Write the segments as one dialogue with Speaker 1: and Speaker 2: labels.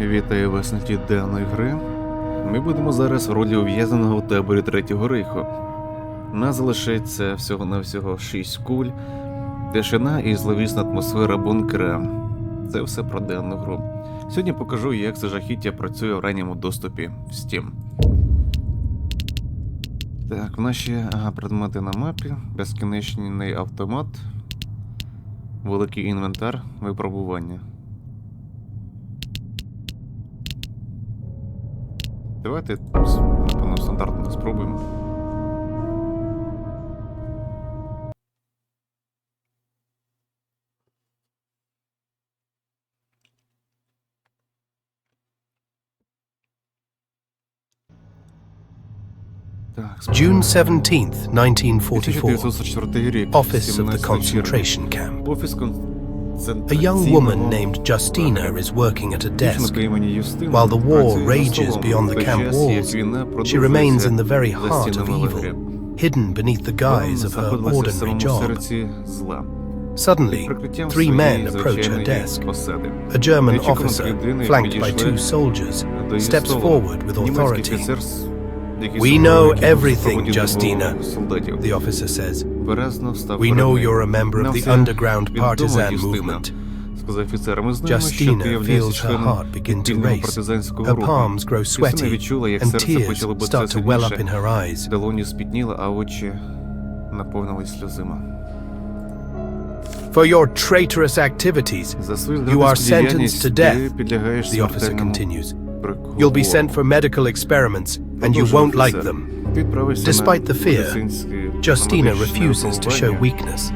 Speaker 1: Вітаю вас на ті денної гри. Ми будемо зараз в ролі ув'язаного в таборі Третього Рейху. Нас залишається всього-навсього 6 куль, тишина і зловісна атмосфера бункера. Це все про денну гру. Сьогодні покажу, як це жахіття працює в ранньому доступі в Steam. Так, в нас ще предмети на мапі, безкінечний автомат, великий інвентар, випробування. Давайте, с- напевно, стандартно спробуємо. Так,
Speaker 2: June 17th, 1944.
Speaker 1: 1944 рік.
Speaker 2: Office of the
Speaker 1: 17 червня.
Speaker 2: concentration camp. A young woman named Justina is working at a desk. While the war rages beyond the camp walls, she remains in the very heart of evil, hidden beneath the guise of her ordinary job. Suddenly, three men approach her desk. A German officer, flanked by two soldiers, steps forward with authority. We know everything, Justina, the officer says. We know you're a member of the underground partisan movement. Justina feels her heart begin to race. Her palms grow sweaty, and tears start to well up in her eyes. For your traitorous activities, you are sentenced to death, the officer continues. You'll be sent for medical experiments and you won't like them. Despite the fear, Justina refuses to show weakness.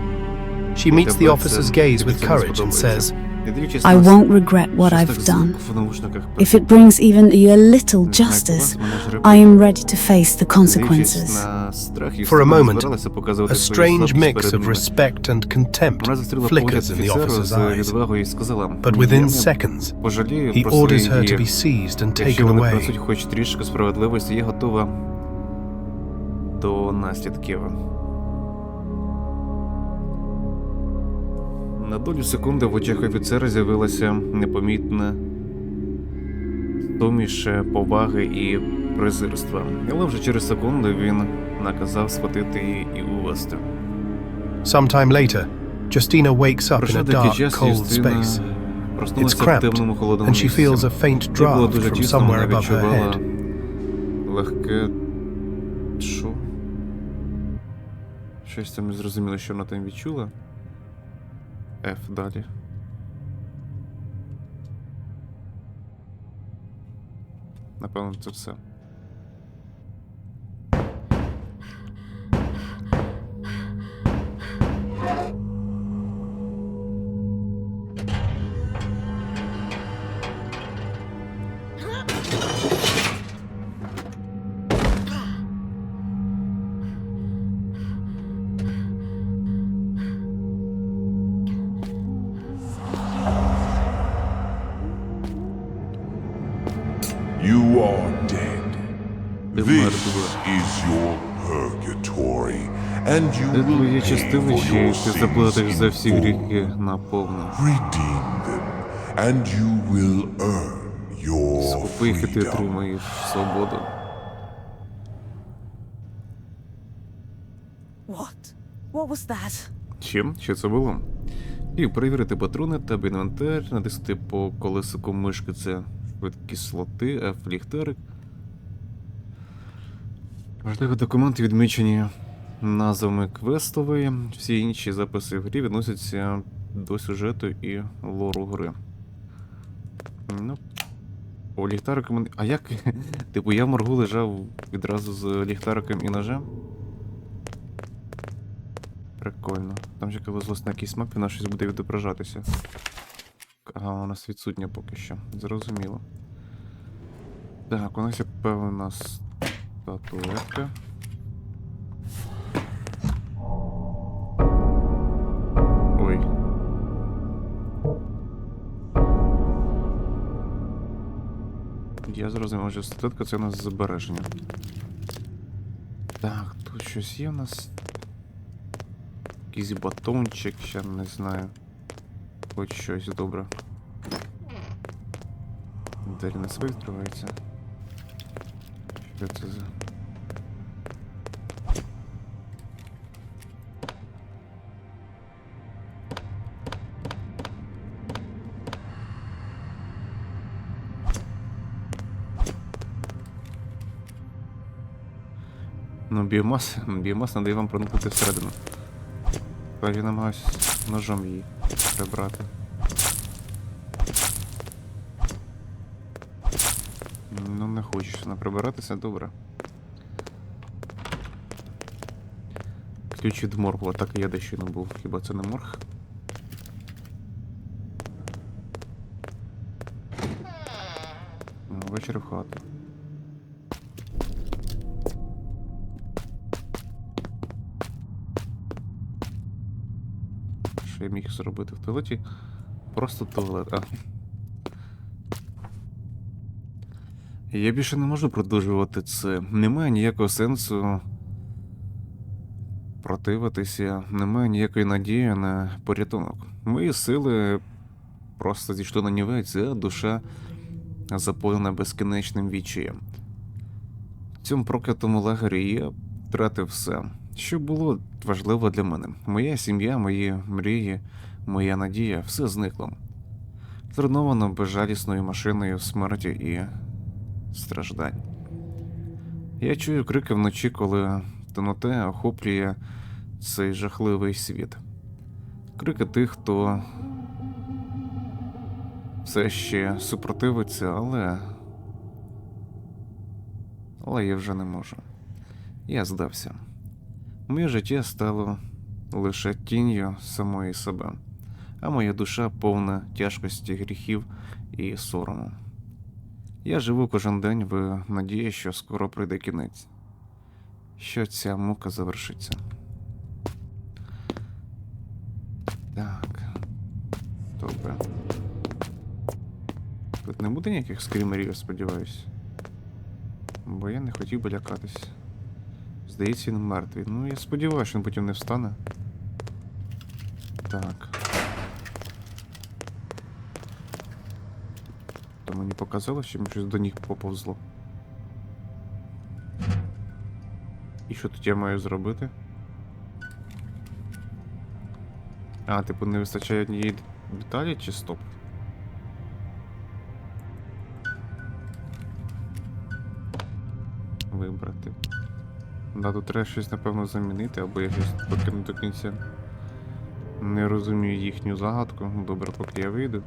Speaker 2: She meets the officer's gaze with courage and says,
Speaker 3: I
Speaker 1: на
Speaker 3: won't regret what
Speaker 1: щось
Speaker 3: I've
Speaker 1: так
Speaker 3: done.
Speaker 1: звук в наушниках
Speaker 3: If it brings even a little
Speaker 1: Не знаю,
Speaker 3: justice,
Speaker 1: клас, мене ж репить.
Speaker 3: I am ready to face the
Speaker 1: Дивлячись
Speaker 3: consequences.
Speaker 1: на страх, і
Speaker 2: For a
Speaker 1: Юстина
Speaker 2: moment,
Speaker 1: збиралася показувати
Speaker 2: a
Speaker 1: свою
Speaker 2: strange
Speaker 1: слабкість
Speaker 2: mix
Speaker 1: перед
Speaker 2: of
Speaker 1: ними.
Speaker 2: respect and contempt
Speaker 1: Вона зустріла погляд
Speaker 2: flickers in the
Speaker 1: офіцера
Speaker 2: officer's
Speaker 1: з
Speaker 2: eyes.
Speaker 1: відвагою і сказала,
Speaker 2: But
Speaker 1: «Я
Speaker 2: within
Speaker 1: не
Speaker 2: seconds,
Speaker 1: пожалію
Speaker 2: he
Speaker 1: про
Speaker 2: orders
Speaker 1: свої
Speaker 2: her to be
Speaker 1: дії.
Speaker 2: seized and
Speaker 1: Якщо
Speaker 2: taken
Speaker 1: вони
Speaker 2: away.
Speaker 1: принесуть хоч трішки справедливості, я готова до наслідків. На долю секунди в очах офіцера з'явилася непомітна суміш поваги і презирства. Але вже через секунду він наказав схватити її і увести.
Speaker 2: Sometime later, Justina wakes up in a dark, cold space,
Speaker 1: в
Speaker 2: cramped, and she feels a faint draft from somewhere above her head.
Speaker 1: легке. Що? Щось там не зрозуміло, що вона там відчула. F далі. Напевно, це все. Ти
Speaker 4: This
Speaker 1: мертва.
Speaker 4: is your purgatory, and you
Speaker 1: Це
Speaker 4: pay
Speaker 1: чистилище, і ти заплатиш за всі гріхи наповну.
Speaker 4: Redeem them, and you will earn your
Speaker 1: Скупи їх, і ти отримаєш свободу.
Speaker 5: What? What was that?
Speaker 1: Чим? Що це було? І перевірити патрони та інвентар, натиснути по колесику мишки це швидкість слоти, F ліхтарик. Важливі документи відмічені назвами квестової. Всі інші записи в грі відносяться до сюжету і лору гри. Ну. По ліхтарикам. А як? Типу я в моргу лежав відразу з ліхтариком і ножем? Прикольно. Там же коли злось на якийсь мапі, вона щось буде відображатися. Ага, у нас відсутня поки що. Зрозуміло. Так, у нас є певна статуетка. Ой. Я зрозумів, що статуетка це у нас збереження. Так, тут щось є у нас. Якийсь батончик, ще не знаю. Хоч щось добре. Двері на себе відкриваються. Що. Ну, біомас, біомас надає вам проникнути всередину. Тепер я намагаюся ножом її прибрати. Ну, не хочеш вона прибиратися, добре. Ключ від моргу, так я дещо не був. Хіба це не морг? Ну, Вечір в хату. Що я міг зробити в туалеті? Просто туалет, а. Я більше не можу продовжувати це. Немає ніякого сенсу противитися, немає ніякої надії на порятунок. Мої сили просто зійшли на нівець, а душа заповнена безкінечним відчаєм. В цьому проклятому лагері я втратив все, що було важливо для мене. Моя сім'я, мої мрії, моя надія все зникло. Зруйновано безжалісною машиною смерті і страждань. Я чую крики вночі, коли темнота охоплює цей жахливий світ. Крики тих, хто все ще супротивиться, але. Але я вже не можу. Я здався. Моє життя стало лише тінню самої себе, а моя душа повна тяжкості гріхів і сорому. Я живу кожен день в надії, що скоро прийде кінець, що ця мука завершиться. Так. Добре. Тут не буде ніяких скрімерів, я сподіваюся. Бо я не хотів би лякатись. Здається, він мертвий. Ну, я сподіваюся, що він потім не встане. Так. То мені показалось, що мені щось до них поповзло. І що тут я маю зробити? А, типу, не вистачає однієї деталі чи стоп? Вибрати. Да, тут треба щось, напевно, замінити, або я щось поки не до кінця не розумію їхню загадку. Добре, поки я вийду.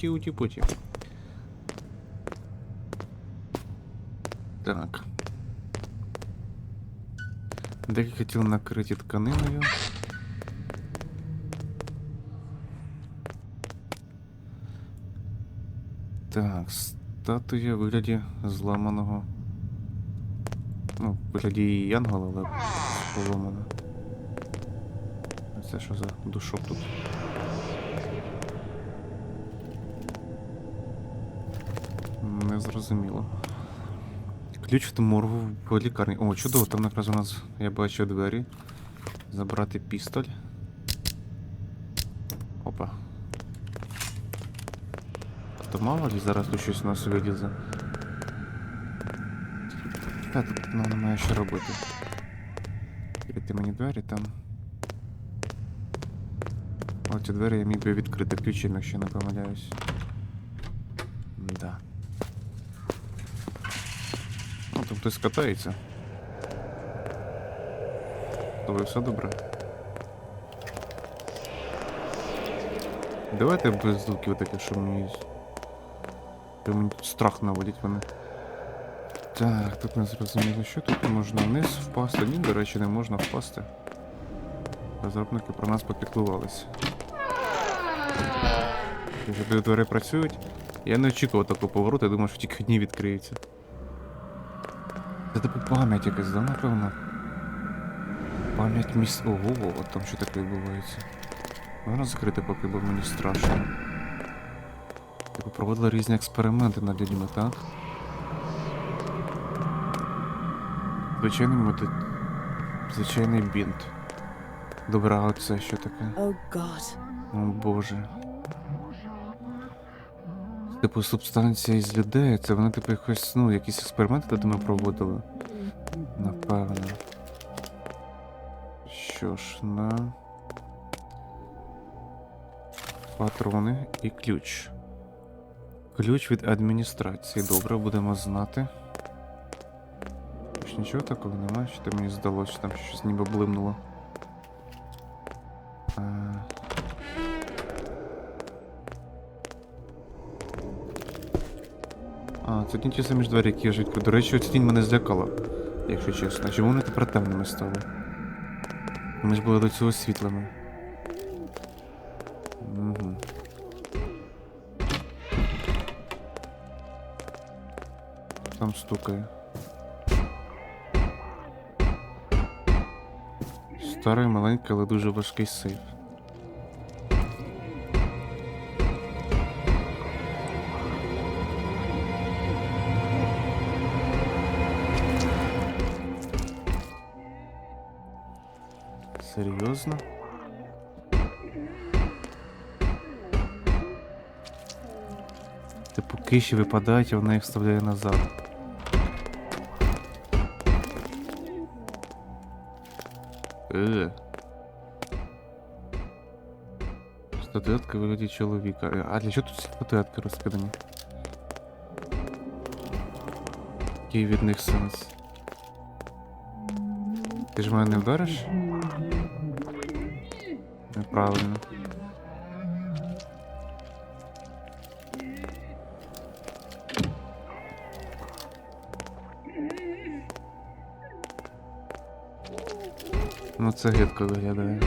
Speaker 1: Уті, уті, путі. Так. Деякі тіл накриті тканиною. Так, статуя в вигляді зламаного. Ну, в вигляді і янгола, але поломана. Це що за душок тут? Не зрозуміло. Ключ від моргу в лікарні. О, чудово, там якраз у нас я бачу двері. Забрати пістоль. Опа. А то мало ли зараз тут щось у нас вилізе. Та тут ну, немає що робити. Відкрити мені двері там. О, ці двері я міг би відкрити ключем, якщо не помиляюсь. Да. Там хтось катається. Тобі все добре. Давайте без звуків таких, що мені. що мені страх наводять вони. Так, тут не зрозуміло, що тут можна вниз впасти. Ні, до речі, не можна впасти. Розробники про нас попіклувалися. Двері працюють. Я не очікував такого повороту, я думав, що тільки одні відкриються. Це типу пам'ять якась, да, напевно? Пам'ять міс... Ого, от там що таке відбувається. Можна закрити, поки бо мені страшно. Типу проводили різні експерименти над людьми, так? Звичайний метод. Звичайний бінт. Добре, а це що таке?
Speaker 5: Oh.
Speaker 1: О боже. Типу субстанція із людей, це вони типу якось, ну, якісь експерименти тут ми проводили. Напевно. Що ж, на. Патрони і ключ. Ключ від адміністрації. Добре, будемо знати. Нічого такого немає, що ти мені здалося, там щось ніби блимнуло. А, це ті ті самі ж двері, які я жить. До речі, оця тінь мене злякала, якщо чесно. Чому вони тепер темними стали? Ми ж були до цього світлими. Угу. Там стукає. Старий, маленький, але дуже важкий сейф. Серйозно? Типу киші випадають, а вона їх вставляє назад. Е. Статуетка в вигляді чоловіка. Е, А для чого тут ці статуетки розкидані? Який від них сенс? Ти ж мене не вдариш? Неправильно. Ну це гидко виглядає.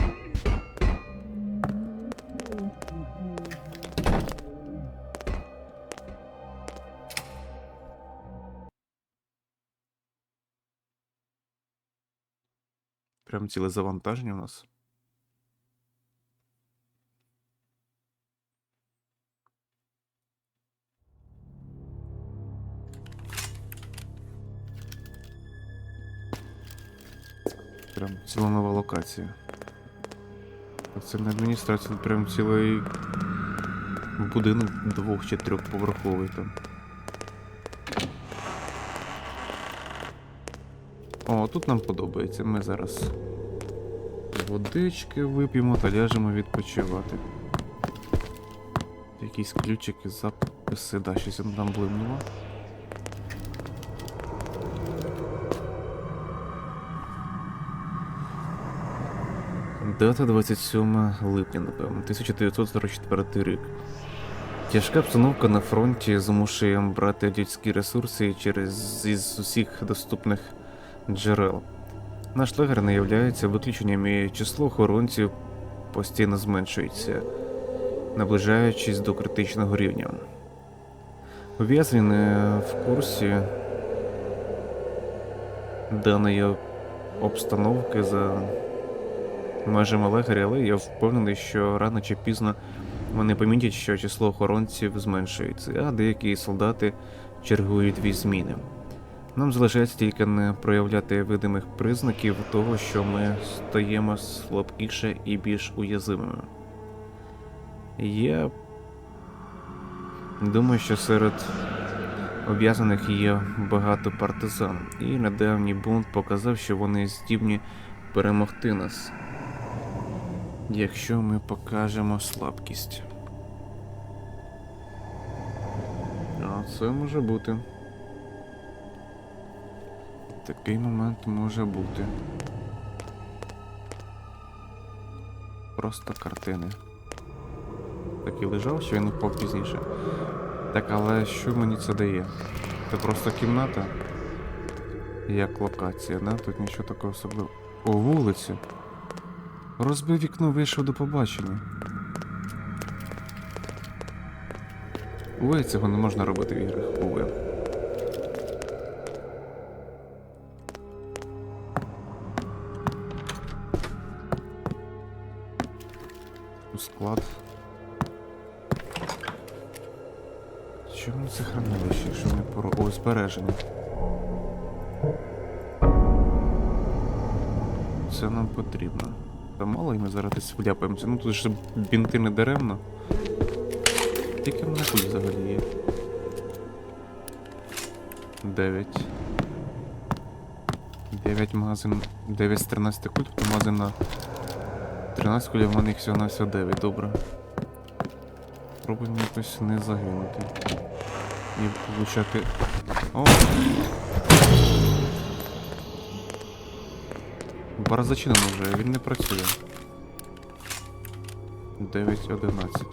Speaker 1: Прям ціле завантаження у нас. Прям ціла нова локація. А Це не адміністрація, це прям цілий будинок двох чи трьохповерховий там. О, тут нам подобається. Ми зараз водички вип'ємо та ляжемо відпочивати. Якісь ключики, записи, да, щось там блимнуло. Дата 27 липня, напевно, 1944 рік. Тяжка обстановка на фронті змушує брати людські ресурси через із усіх доступних джерел. Наш лагер не являється виключенням і число охоронців постійно зменшується, наближаючись до критичного рівня. Ув'язнені не в курсі даної обстановки за межами лагеря, але я впевнений, що рано чи пізно вони помітять, що число охоронців зменшується, а деякі солдати чергують дві зміни. Нам залишається тільки не проявляти видимих признаків того, що ми стаємо слабкіше і більш уязвимими. Я думаю, що серед ув'язаних є багато партизан, і недавній бунт показав, що вони здібні перемогти нас, якщо ми покажемо слабкість. А це може бути. Такий момент може бути. Просто картини. Так і лежав, що він впав пізніше. Так, але що мені це дає? Це просто кімната? Як локація, да? Тут нічого такого особливого. О, вулицю. Розбив вікно, вийшов до побачення. Уве, цього не можна робити в іграх. Уве. У склад. Чому це хранилище, що не поро... О, збереження. Це нам потрібно. Та мало і ми зараз десь вляпаємося. Ну тут ж бінти не даремно. Тільки в мене тут взагалі є. 9. 9 магазин. 9 з 13 куль, тобто магазин на 13 куль, а в мене їх всього на всього 9, добре. Пробуємо якось не загинути. І получати. О! Бар зачинено вже, він не працює. 9.11.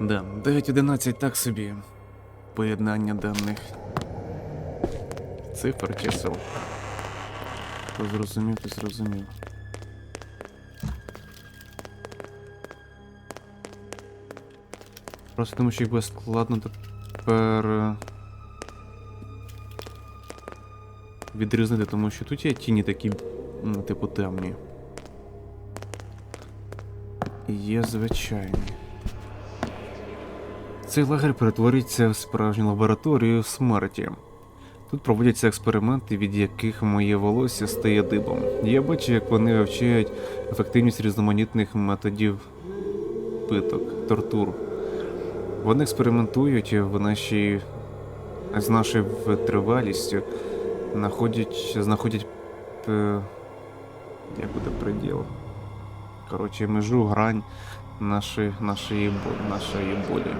Speaker 1: Да, 9.11 так собі. Поєднання даних. Цифр чисел. Хто зрозумів, то зрозумів. Просто тому, що їх буде складно тепер. Відрізнити, тому що тут є тіні такі, типу, темні. Є звичайні. Цей лагерь перетворюється в справжню лабораторію смерті. Тут проводяться експерименти, від яких моє волосся стає дибом. Я бачу, як вони вивчають ефективність різноманітних методів питок, тортур. Вони експериментують в нашій з нашою витривалістю, знаходять, знаходять е, як буде приділ. Коротше, межу, грань нашої, нашої, нашої болі.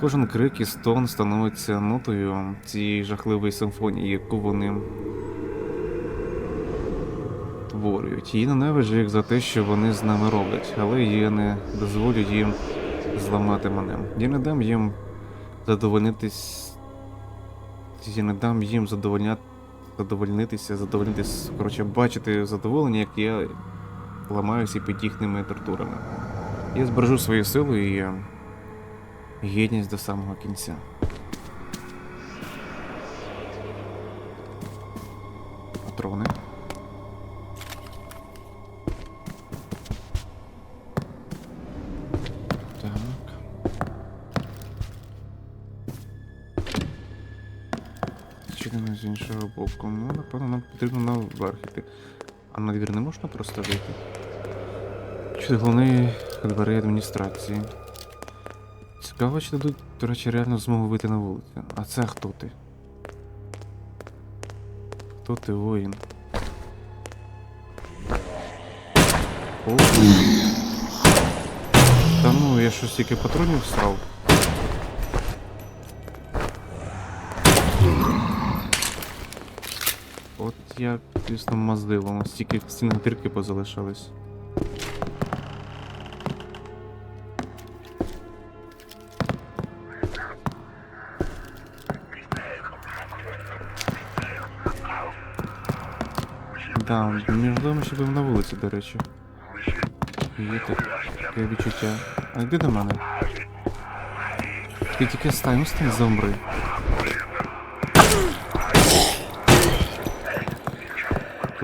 Speaker 1: Кожен крик і стон становиться нотою цієї жахливої симфонії, яку вони творюють. І ненавиджу їх за те, що вони з нами роблять, але я не дозволю їм зламати мене. Я не дам їм задовольнитись. Я не дам їм задовольня... задовольнитися, задовольнитися, коротше, бачити задоволення, як я ламаюся під їхніми тортурами. Я збережу свою силу і е, гідність до самого кінця. Потрібно наверх іти. А на двір не можна просто вийти? Чи головний дверей адміністрації. Цікаво, чи дадуть, до речі, реально змогу вийти на вулицю. А це хто ти? Хто ти воїн? О. Та ну, я щось тільки патронів всрав. От я, звісно, маздило, у нас тільки в стінах дірки позалишались. Да, між нами ще на вулиці, до речі. Є таке відчуття. А йди до мене. Ти тільки стань, стань зомбри.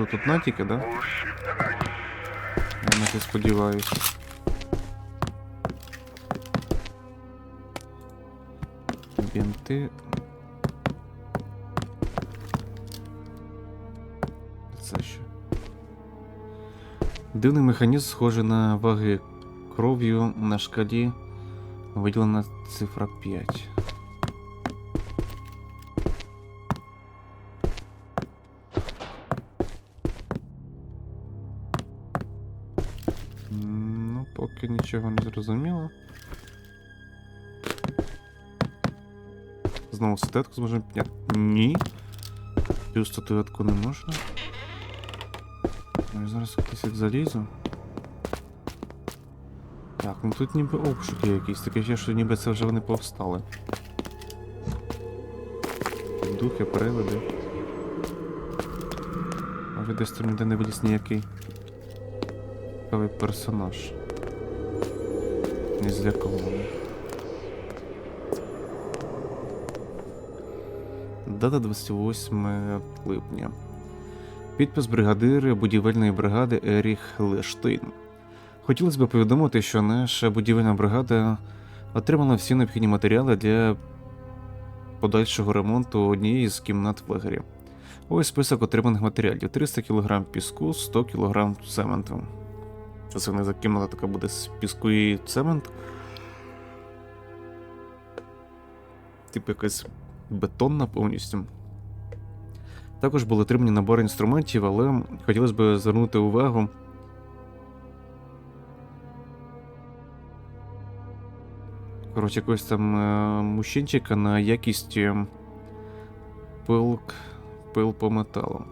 Speaker 1: Тут тут натіки, да? Я на це сподіваюся. Бінти. Це що? Дивний механізм схожий на ваги кров'ю на шкалі виділена цифра 5. Ну, поки нічого не зрозуміло. Знову статуетку зможемо підняти. Ні. Цю статуетку не можна. Ну, я зараз кудись як залізу. Так, ну тут ніби обшук є якийсь, таке ще, що ніби це вже вони повстали. Духи, привиди. Може десь там ніде не виліз ніякий цікавий персонаж. Не злякований. Дата 28 липня. Підпис бригадира будівельної бригади Еріх Лештейн. Хотілося б повідомити, що наша будівельна бригада отримала всі необхідні матеріали для подальшого ремонту однієї з кімнат в лагері. Ось список отриманих матеріалів: 300 кг піску, 100 кг цементу. Це в них за кімната така буде з піску і цемент? Типу якась бетонна повністю. Також були отримані набори інструментів, але хотілося б звернути увагу. Коротше, якогось там е, мужчинчика на якість е, пилк, пил по металу,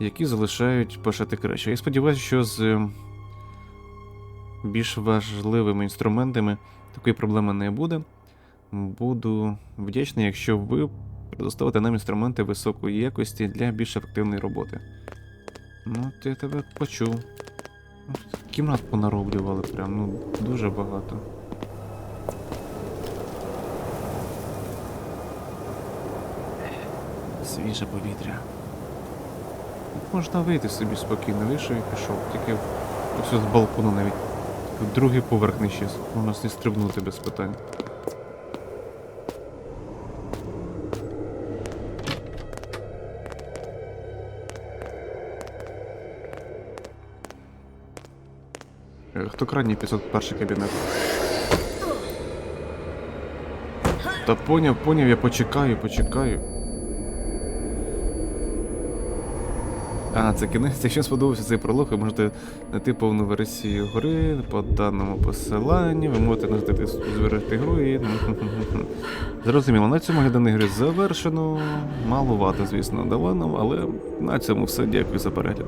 Speaker 1: які залишають пошати краще. Я сподіваюся, що з більш важливими інструментами такої проблеми не буде. Буду вдячний, якщо ви предоставите нам інструменти високої якості для більш ефективної роботи. Ну, я тебе почув. Кімнат понароблювали прям, ну, дуже багато. Свіже повітря. Можна вийти собі спокійно, вийшов і пішов. Тільки ось з балкону навіть. Тільки Другий поверх не щас. Можна не стрибнути без питань. Е, Хто крайній 501 кабінет? Та поняв, поняв, я почекаю, почекаю. А, це кінець. Якщо сподобався цей пролог, ви можете знайти повну версію гри по даному посиланню. Ви можете знайти зберегти гру і. Зрозуміло, на цьому глядани гри завершено. Малувато, звісно, нам, але на цьому все. Дякую за перегляд.